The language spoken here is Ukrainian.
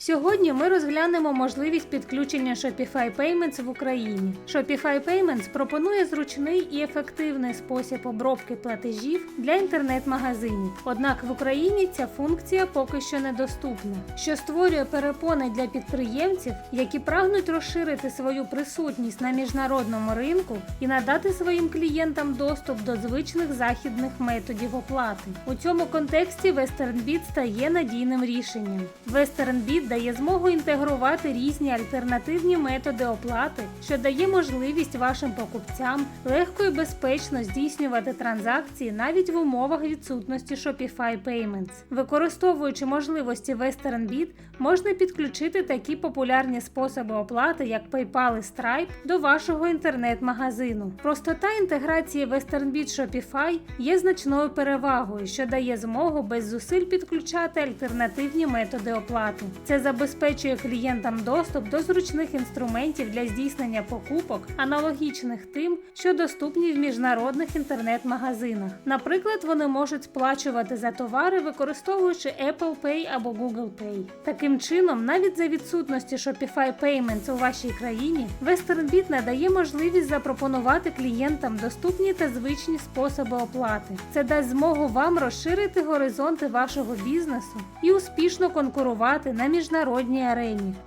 Сьогодні ми розглянемо можливість підключення Shopify Payments в Україні. Shopify Payments пропонує зручний і ефективний спосіб обробки платежів для інтернет-магазинів. Однак в Україні ця функція поки що недоступна, що створює перепони для підприємців, які прагнуть розширити свою присутність на міжнародному ринку і надати своїм клієнтам доступ до звичних західних методів оплати. У цьому контексті WesternBit стає надійним рішенням. WesternBit дає змогу інтегрувати різні альтернативні методи оплати, що дає можливість вашим покупцям легко і безпечно здійснювати транзакції навіть в умовах відсутності Shopify Payments. Використовуючи можливості WesternBit, можна підключити такі популярні способи оплати, як PayPal і Stripe, до вашого інтернет-магазину. Простота інтеграції WesternBit Shopify є значною перевагою, що дає змогу без зусиль підключати альтернативні методи оплати. Це забезпечує клієнтам доступ до зручних інструментів для здійснення покупок, аналогічних тим, що доступні в міжнародних інтернет-магазинах. Наприклад, вони можуть сплачувати за товари, використовуючи Apple Pay або Google Pay. Таким чином, навіть за відсутності Shopify Payments у вашій країні, WesternBit надає можливість запропонувати клієнтам доступні та звичні способи оплати. Це дасть змогу вам розширити горизонти вашого бізнесу і успішно конкурувати на міжнародній арені.